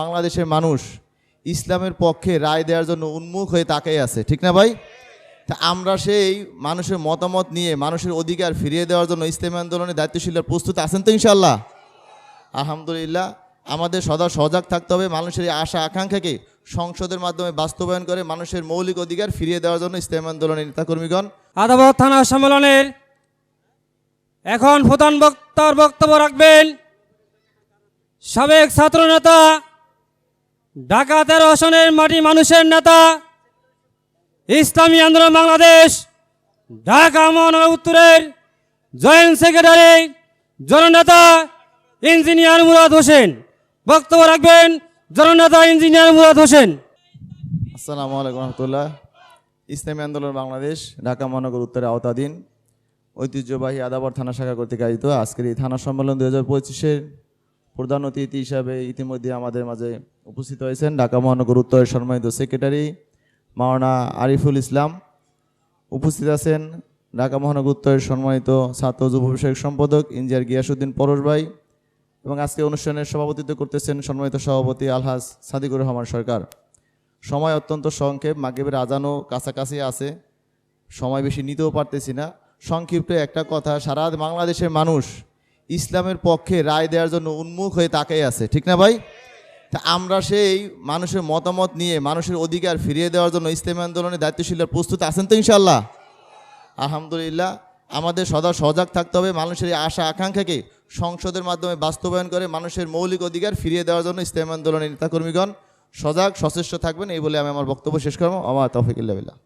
বাংলাদেশের মানুষ ইসলামের পক্ষে রায় দেওয়ার জন্য উন্মুখ হয়ে তাকাই আছে, ঠিক না ভাই? তা আমরা সেই মানুষের মতামত নিয়ে, মানুষের অধিকার ফিরিয়ে দেওয়ার জন্য ইসলামী আন্দোলনে দায়িত্বশীলরা প্রস্তুত আছেন তো ইনশাল্লাহ আলহামদুলিল্লাহ, আমাদের সদা সজাগ থাকতে হবে, মানুষের এই আশা আকাঙ্ক্ষাকে সংসদের মাধ্যমে বাস্তবায়ন করে, মানুষের মৌলিক অধিকার ফিরিয়ে দেওয়ার জন্য ইসলামী আন্দোলনের নেতাকর্মীগণ আদাবত থানা সম্মেলনের এখন প্রধান বক্তার বক্তব্য রাখবেন সাবেক ছাত্র নেতা ঢাকা তেরো আসনের মাটি মানুষের নেতা, ইসলামী আন্দোলন বাংলাদেশ, ঢাকা মহানগর উত্তরের জয়েন্ট সেক্রেটারি, জননেতা, ইঞ্জিনিয়ার মুরাদ হোসেন। বক্তব্য রাখবেন জননেতা, ইঞ্জিনিয়ার মুরাদ হোসেন। আসসালামু আলাইকুম রহমতুল্লাহ। ইসলামী আন্দোলন বাংলাদেশ, ঢাকা মহানগর উত্তরে আওতাধীন ঐতিহ্যবাহী আদাবর থানা শাখা কর্তৃক আয়োজিত আজকের এই থানা সম্মেলন দু হাজার পঁচিশের প্রধান অতিথি হিসাবে ইতিমধ্যে আমাদের মাঝে উপস্থিত হয়েছেন ঢাকা মহানগর উত্তরের সম্মানিত সেক্রেটারি মাওলানা আরিফুল ইসলাম। উপস্থিত আছেন ঢাকা মহানগর উত্তরের সম্মানিত ছাত্র যুব বিষয়ক সম্পাদক ইঞ্জিনিয়ার গিয়াসুদ্দিন পরশ ভাই এবং আজকে অনুষ্ঠানের সভাপতিত্ব করতেছেন সম্মানিত সভাপতি আলহাজ সাদিকুর রহমান সরকার। সময় অত্যন্ত সংক্ষেপ, মাগরিবের আজানও কাছাকাছি আছে। সময় বেশি নিতেও পারতেছি না। সংক্ষিপ্ত একটা কথা, সারা বাংলাদেশের মানুষ ইসলামের পক্ষে রায় দেওয়ার জন্য উন্মুখ হয়ে তাকাই আছে, ঠিক না ভাই? তা আমরা সেই মানুষের মতামত নিয়ে, মানুষের অধিকার ফিরিয়ে দেওয়ার জন্য ইসলামী আন্দোলনের দায়িত্বশীলরা প্রস্তুত আছেন তো ইনশাল্লাহ আলহামদুলিল্লাহ, আমাদের সদা সজাগ থাকতে হবে, মানুষের আশা আকাঙ্ক্ষাকে সংসদের মাধ্যমে বাস্তবায়ন করে মানুষের মৌলিক অধিকার ফিরিয়ে দেওয়ার জন্য ইসলামী আন্দোলনের নেতাকর্মীগণ সজাগ, সচেষ্ট থাকবেন, এই বলে আমি আমার বক্তব্য শেষ করব। আমার তফিকুল্লাহ